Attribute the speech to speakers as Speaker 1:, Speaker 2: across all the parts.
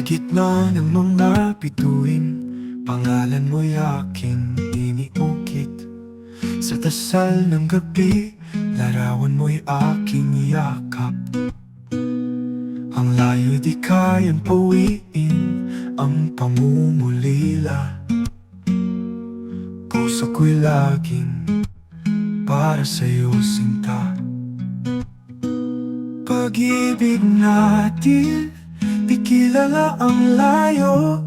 Speaker 1: gitna ng mga bituin Pangalan mo'y aking iniukit. Sa dasal ng gabi Larawan mo'y aking yakap. Ang layo di kayang pawiin Ang pamumulila. Puso ko'y laging para sa'yo sinta. Pag-ibig natin kilala ang layo.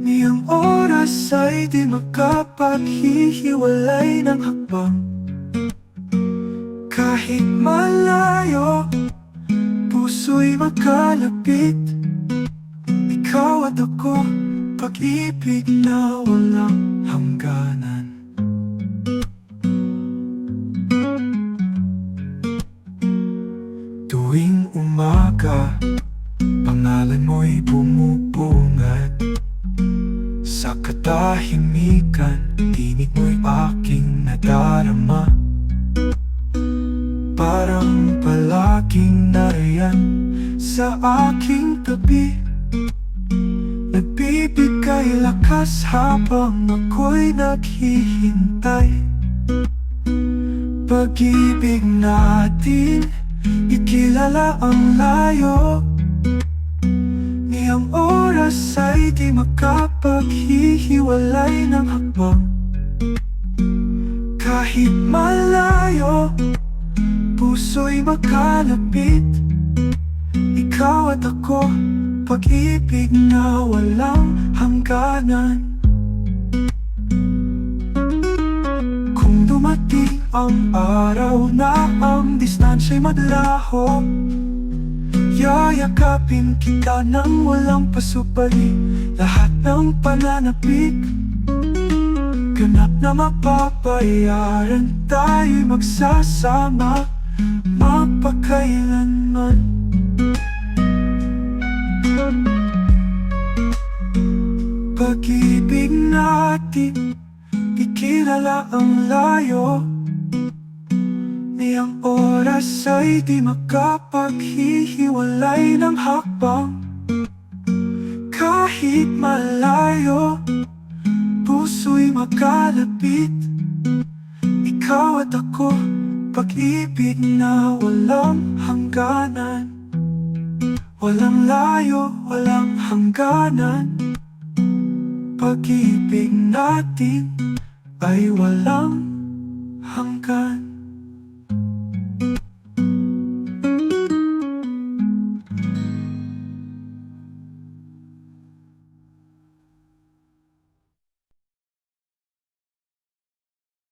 Speaker 1: Ni ang oras ay di makapaghihiwalay ng hakbang. Kahit malayo Puso'y magkalapit Ikaw at ako Pag-ibig na walang hangganan. Tuwing umaga Pangalan mo'y bumubungat Sa katahimikan Tinig mo'y aking nadarama. Parang palaging nariyan Sa aking tabi Nagbibigay lakas habang ako'y naghihintay. Pag-ibig natin Ikilala ang layo ang oras ay di makapaghihiwalay ng hakbang Kahit malayo Puso'y makalapit. Ikaw at ako Pag-ibig na walang hangganan. Kung dumating ang araw na ang distansya'y maglaho Yayakapin kita nang walang pasupali Lahat ng pananapik. Ganap na mapapayaran Tayo'y magsasama. Mapakailanman. Pag-ibig natin Ikilala ang layo oras ay di makapaghihiwalay ng hakbang. Kahit malayo Puso'y makalapit. Ikaw at ako Pag-ibig na walang hangganan. Walang layo, walang hangganan. Pag-ibig natin ay walang hanggan